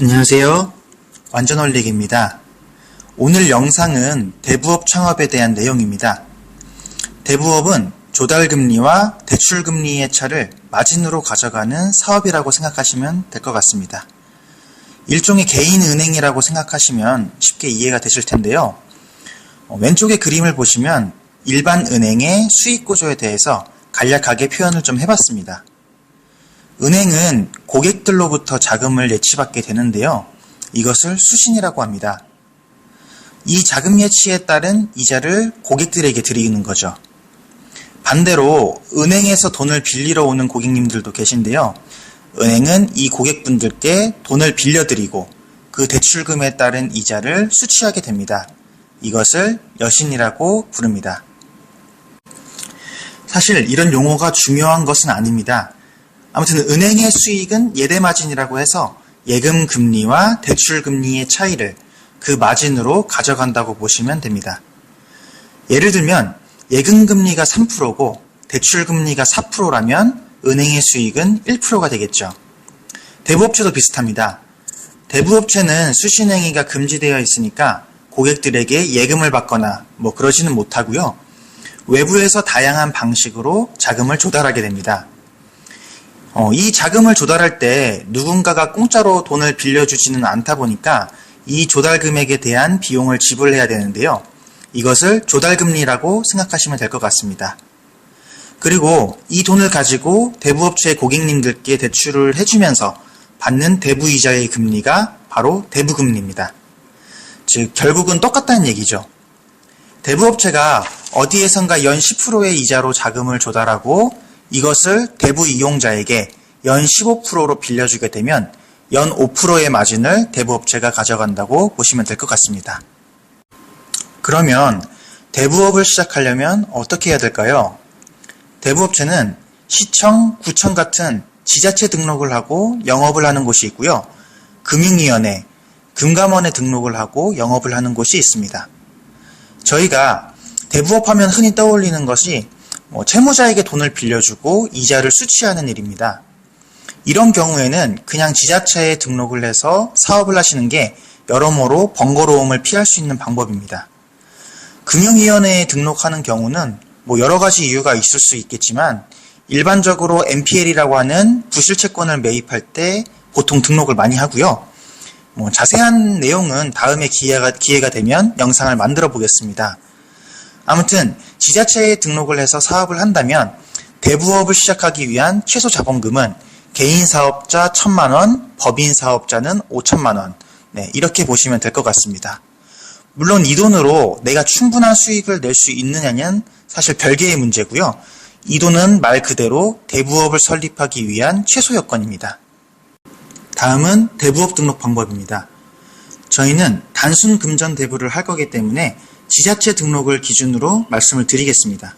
안녕하세요. 완전원릭입니다. 오늘 영상은 대부업 창업에 대한 내용입니다. 대부업은 조달금리와 대출금리의 차를 마진으로 가져가는 사업이라고 생각하시면 될 것 같습니다. 일종의 개인은행이라고 생각하시면 쉽게 이해가 되실 텐데요. 어, 왼쪽의 그림을 보시면 일반 은행의 수익 구조에 대해서 간략하게 표현을 좀 해봤습니다. 은행은 고객들로부터 자금을 예치받게 되는데요. 이것을 수신이라고 합니다. 이 자금 예치에 따른 이자를 고객들에게 드리는 거죠. 반대로 은행에서 돈을 빌리러 오는 고객님들도 계신데요. 은행은 이 고객분들께 돈을 빌려드리고 그 대출금에 따른 이자를 수취하게 됩니다. 이것을 여신이라고 부릅니다. 사실 이런 용어가 중요한 것은 아닙니다. 아무튼 은행의 수익은 예대 마진이라고 해서 예금 금리와 대출 금리의 차이를 그 마진으로 가져간다고 보시면 됩니다. 예를 들면 예금 금리가 3%고 대출 금리가 4%라면 은행의 수익은 1%가 되겠죠. 대부업체도 비슷합니다. 대부업체는 수신행위가 금지되어 있으니까 고객들에게 예금을 받거나 뭐 그러지는 못하고요. 외부에서 다양한 방식으로 자금을 조달하게 됩니다. 어, 이 자금을 조달할 때 누군가가 공짜로 돈을 빌려주지는 않다 보니까 이 조달 금액에 대한 비용을 지불해야 되는데요. 이것을 조달금리라고 생각하시면 될 것 같습니다. 그리고 이 돈을 가지고 대부업체 고객님들께 대출을 해주면서 받는 대부이자의 금리가 바로 대부금리입니다. 즉, 결국은 똑같다는 얘기죠. 대부업체가 어디에선가 연 10%의 이자로 자금을 조달하고 이것을 대부 이용자에게 연 15%로 빌려주게 되면 연 5%의 마진을 대부 업체가 가져간다고 보시면 될 것 같습니다. 그러면 대부업을 시작하려면 어떻게 해야 될까요? 대부업체는 시청, 구청 같은 지자체 등록을 하고 영업을 하는 곳이 있고요. 금융위원회, 금감원에 등록을 하고 영업을 하는 곳이 있습니다. 저희가 대부업 하면 흔히 떠올리는 것이 뭐 채무자에게 돈을 빌려주고 이자를 수취하는 일입니다. 이런 경우에는 그냥 지자체에 등록을 해서 사업을 하시는 게 여러모로 번거로움을 피할 수 있는 방법입니다. 금융위원회에 등록하는 경우는 뭐 여러 가지 이유가 있을 수 있겠지만 일반적으로 NPL이라고 하는 부실채권을 매입할 때 보통 등록을 많이 하고요. 뭐 자세한 내용은 다음에 기회가, 기회가 되면 영상을 만들어 보겠습니다. 아무튼 지자체에 등록을 해서 사업을 한다면 대부업을 시작하기 위한 최소 자본금은 개인 사업자 1천만 원, 법인 사업자는 5천만 원. 네, 이렇게 보시면 될 것 같습니다. 물론 이 돈으로 내가 충분한 수익을 낼 수 있느냐는 사실 별개의 문제고요. 이 돈은 말 그대로 대부업을 설립하기 위한 최소 여건입니다. 다음은 대부업 등록 방법입니다. 저희는 단순 금전 대부를 할 거기 때문에 지자체 등록을 기준으로 말씀을 드리겠습니다.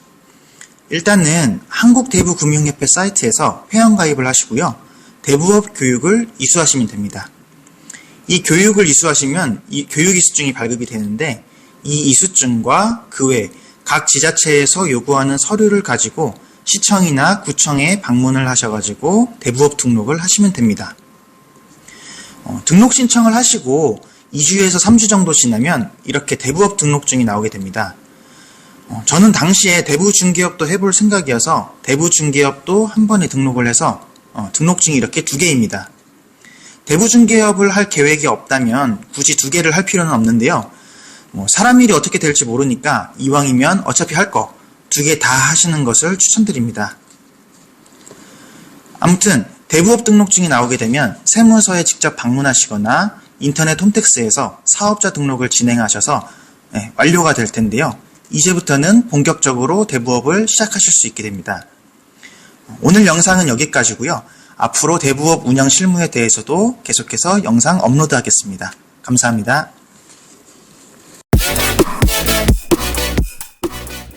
일단은 한국대부금융협회 사이트에서 회원가입을 하시고요. 대부업 교육을 이수하시면 됩니다. 이 교육을 이수하시면 이 교육 이수증이 발급이 되는데 이 이수증과 그 외 각 지자체에서 요구하는 서류를 가지고 시청이나 구청에 방문을 하셔가지고 대부업 등록을 하시면 됩니다. 어, 등록 신청을 하시고 2주에서 3주 정도 지나면 이렇게 대부업 등록증이 나오게 됩니다. 어, 저는 당시에 대부 중개업도 해볼 생각이어서 대부 중개업도 한 번에 등록을 해서 어, 등록증이 이렇게 두 개입니다. 대부 중개업을 할 계획이 없다면 굳이 두 개를 할 필요는 없는데요. 뭐 사람 일이 어떻게 될지 모르니까 이왕이면 어차피 할 거 두 개 다 하시는 것을 추천드립니다. 아무튼 대부업 등록증이 나오게 되면 세무서에 직접 방문하시거나 인터넷 홈택스에서 사업자 등록을 진행하셔서 네, 완료가 될 텐데요. 이제부터는 본격적으로 대부업을 시작하실 수 있게 됩니다. 오늘 영상은 여기까지고요. 앞으로 대부업 운영 실무에 대해서도 계속해서 영상 업로드 하겠습니다. 감사합니다.